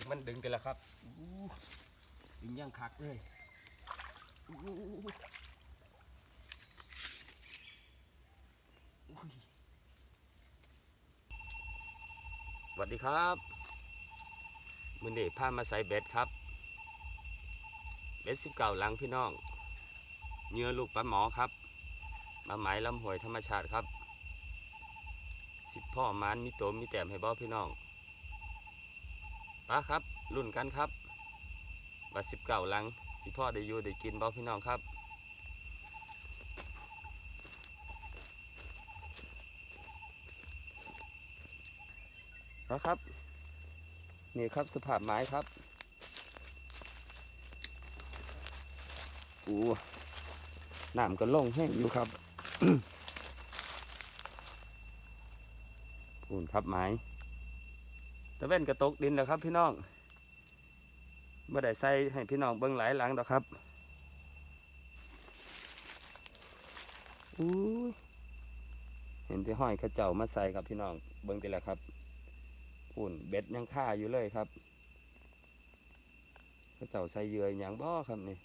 ถึงมันดึงกันแล้วครับดึงย่างคักเลยอู้อุ้ยสวัสดีครับมือนี้พามาใส่เบ็ดครับ เบ็ดสิบเก่าลังพี่น้องเหยื่อลูกปลาหมอครับมาหมายลำหวยธรรมชาติครับ สิบพ่อมานมีโตมมีแต้มให้บ่พี่น้อง ป้าครับรุ่นกันครับว่าสิบเก่าหลังสิพ่อได้อยู่ได้กินบ่พี่น้องครับนะครับ นี่ครับสภาพไม้ครับอู้น้ำก็ลงแห้งอยู่ครับปูนครับไม้ ตะเว้นกระตกดินแล้วครับพี่น้องไม่ได้ใส่ให้พี่น้องเบิ้งหลายหลังดอกครับอู้เห็นที่ห้อยข้าเจ้ามาใส่ครับพี่น้องเบิ้งตีแหละครับปูนเบ็ดยังค่าอยู่เลยครับข้าเจ้าใส่เยื่ออหย่างบ่อครับนี่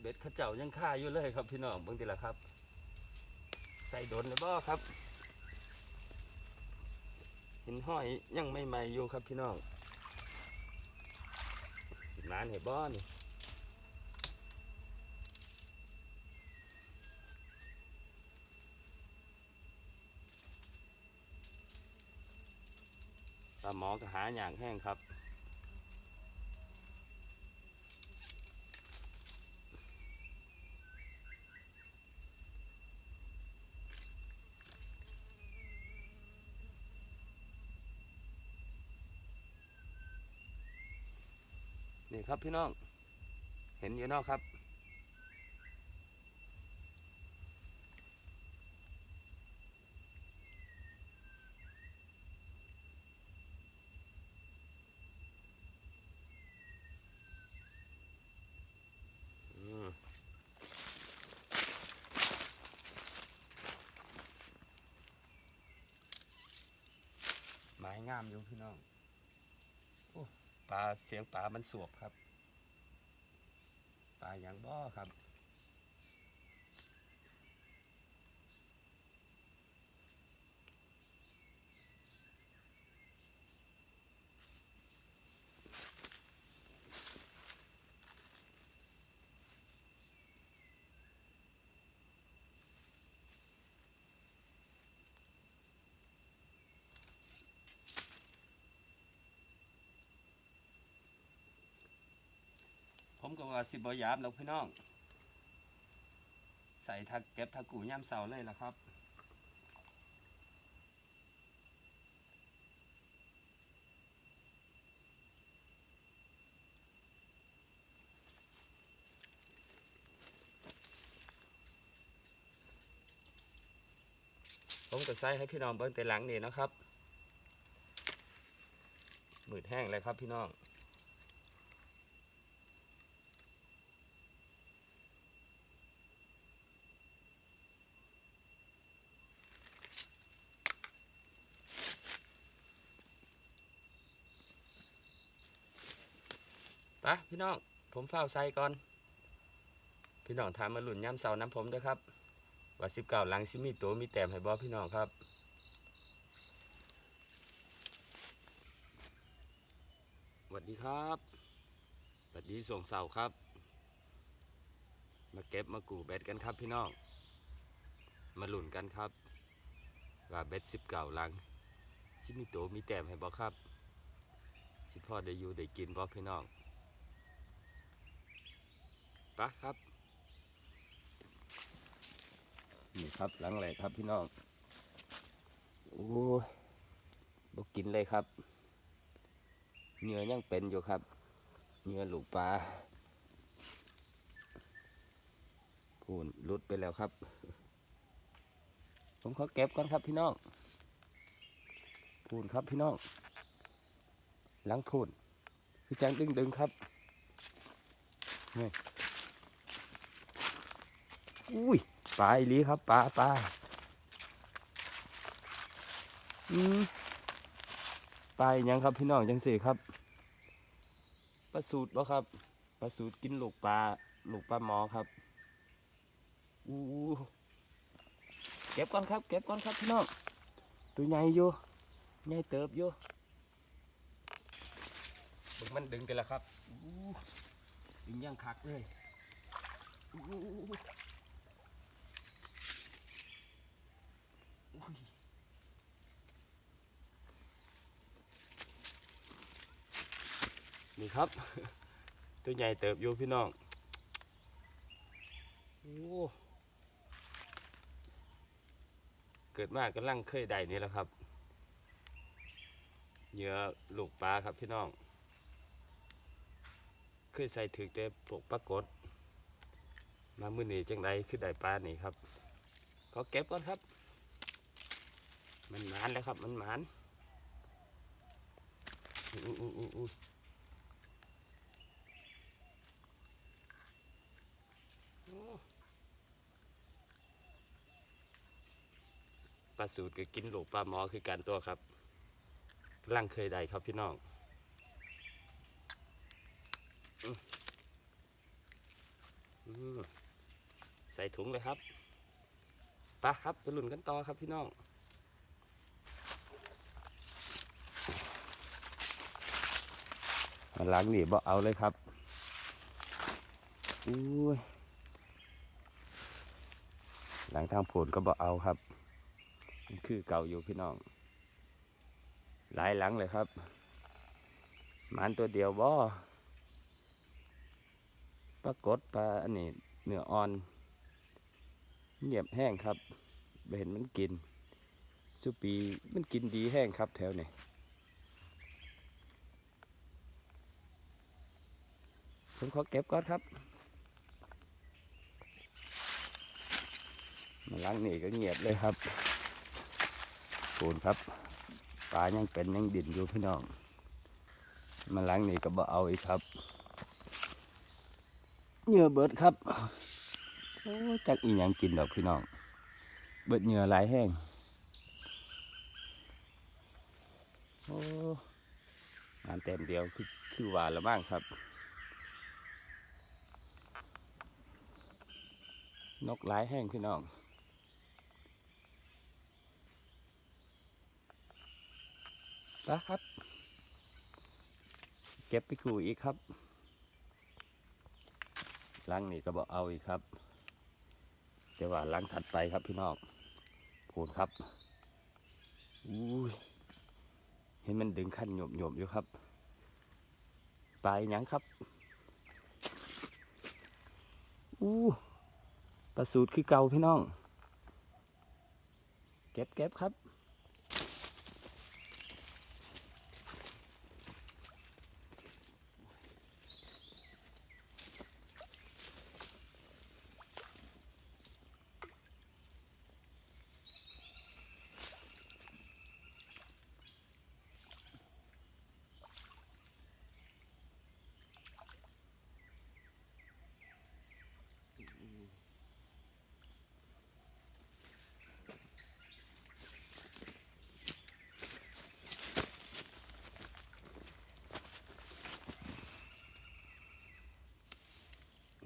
เบ็ดข้าเจ้ายังค่าอยู่เลยครับพี่น้องเบิ่งทีละครับ ส่โดนเลยบ่ครับหินห้อยยังไม่ใหม่อยู่ครับพี่น้องนานเห็นบ่นี่ปลาหมอก็หาอย่างแห้งครับ นี่ครับพี่น้อง เห็นอยู่นอกครับ ไม้งามอยู่พี่น้อง โอ้ ปลาเสียงปลามันสวบครับ ปลาอย่างบ่อครับ ก็ว่าสิบหยาบแล้วพี่น้อง ใส่ทักเก็บทักกูย่ำเสาเลยล่ะครับผมก็ใส่ให้พี่น้องเบิ้งแต่หลังนี่นะครับ มืดแห้งเลยครับพี่น้องะพี่น้อง ผมเฝ้าใส่ก่อน พี่น้องถามมาหลุนย้ำเสาน้ำผมด้วยครับ ว่าสิบเก้าหลังซิมีตัวมีแต้มให้บอพี่น้องครับสวัสดีครับสวัสดีส่งเสาครับ มาเก็บมากูเบ็ดกันครับพี่น้อง มาหลุนกันครับ ว่าเบ็ดสิบเก้าหลังซิมีตัวมีแต้มให้บอครับสิพ่อได้อยู่ได้กินบอพี่น้อง ปะครับ นี่ครับหลังแหลครับพี่น้อง โอ้บกินเลยครับเหงื่อยังเป็นอยู่ครับเหงื่อหลูกปลาพูนลุดไปแล้วครับ ผมขอเก็บก่อนครับพี่น้องพูนครับพี่น้องหลังพูนพี่จังดึงดึงครับนี่ อุ้ยปลาอีลีครับปลาปลาอืมปลาอีหยังครับพี่น้องจังสี่ครับปลาสูตรบ่ครับปลาสูตรกินลูกปลาลูกปลาหมอครับอู้เก็บก่อนครับ เก็บก่อนครับพี่น้องตัวใหญ่อยู่ใหญ่เติบอยู่ดึงมันดึงไปแล้วครับอู้ดึงย่างคักเลยอู้อุ้ย นี่ครับ ตัวใหญ่เติบอยู่พี่น้องโอ้เกิดมากกำลังเคยได้นี่แหละครับ เหยื่อลูกปลาครับพี่น้องเคยใส่ถึกแต่ปลกปลากดมามือนี้จังไรคือได้ปลานี่ครับขอเก็บก่อนครับ มันหมานแล้วครับ มันหมานอู้อู้อู้อู้โอ้ ปลาสูตรก็กินหลูกปลาหมอคือการตัวครับร่างเคยได้ครับพี่น้องอใส่ถุงเลยครับไปะครับไปลุ่นกันต่อครับพี่น้องมาล้างหนีบ่เอาเลยครับอุ้ย หลังทางผลก็บ่เอาครับ คือเก่าอยู่พี่น้อง หลายหลังเลยครับมันตัวเดียวบ่ปลากดปลาอันนี้เนื้ออ่อนเงียบแห้งครับเห็นมันกินสุปีมันกินดีแห้งครับแถวนี้ผมขอเก็บก่อนครับ ล้างนี่ก็เงียบเลยครับปูนครับปลายังเป็นยังดิ่นอยู่พี่น้องมาล้างนี่ก็บ่เอาอีกครับเหงื่อเบิดครับโอ้จักอีหยังกินดอกพี่น้อง เบิดเหงื่อหลายแห้งโอ้งานเต็มเดียวคือคือหวานละบ้างครับ นกหลายแห้งพี่น้อง ไปครับ เก็บไปขู่อีกครับล้างนี่ก็บอกเอาอีกครับแต่ว่าล้างถัดไปครับพี่น้องพูนครับอุ้ยเห็นมันดึงขั้นหยบหยบอยู่ครับปลายหยังครับอู้ปลาสูตรคือเก่าพี่น้อง เก็บเก็บครับ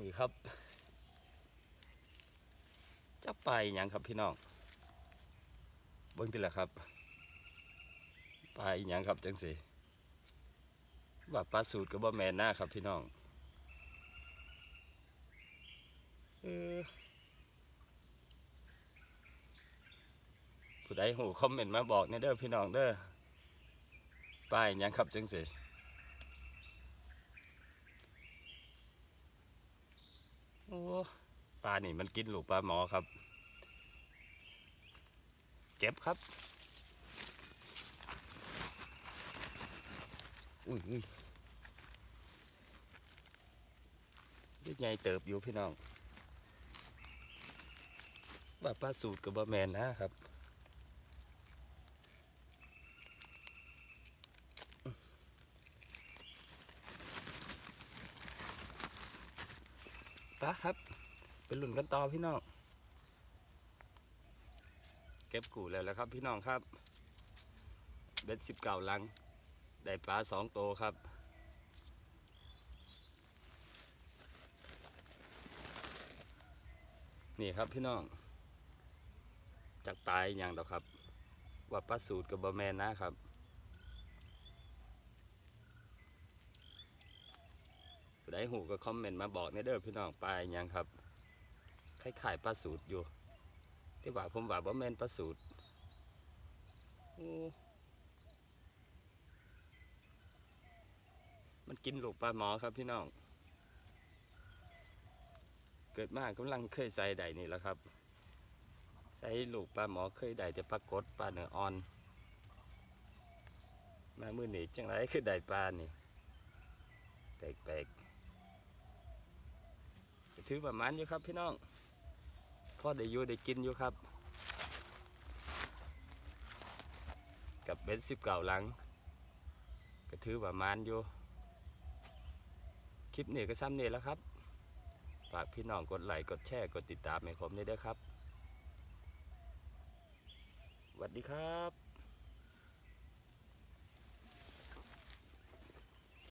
นี่ครับจะไปยังครับพี่น้องเบิ้งติละครับปลาอีหยังครับจังสิว่าปลาสูตรก็บ่แมนหน้าครับพี่น้องเออผู้ใดหูคอมเมนต์มาบอกเนี่ยเด้อพี่น้องเด้อปลาอีหยังครับจังสิ อ้ปลานี่มันกินหลูกปลาหมอครับ เก็บครับ อุ้ยอุ้ยเล็กใหญ่เติบอยู่พี่น้องว่าปลาสูตรกับบะแมนนะครับ ปะครับเป็น หลุนกันต่อพี่น้อง เก็บกูแล้วแล้วครับพี่น้องครับ เบ็ดสิบเก้าลัง ได้ปลาสองโตวครับนี่ครับพี่น้อง จากปลายอย่างดอครับ ว่าปลาสูตรกับบะแมนนะครับ ได้หูก็คอมเมนต์มาบอกในเด้อพี่น้องปลาอหยังครับ คล้ายๆปลาสูตรอยู่ ที่ว่าผมว่าบ่แม่นปลาสูตรมันกินลูกปลาหมอครับพี่น้อง เกิดมากกำลังเคยใส่ใดนี่แหล้วครับ ใส่ลูกปลาหมอเคยได้แต่ปลากดปลาเนื้ออ่อน มามือนี่จังไรคือได้ปลานี่แปลกๆถือประมาณอยู่ครับพี่น้อง พอได้อยู่ได้กินอยู่ครับ กับเบ็ดสิบเก่าหลังก็ถือประมาณอยู่ คลิปนี้ก็ซ้ำนี่แล้วครับ ฝากพี่น้องกดไลค์กดแชร์กดติดตามให้ผมด้วยเด้ครับสวัสดีครับ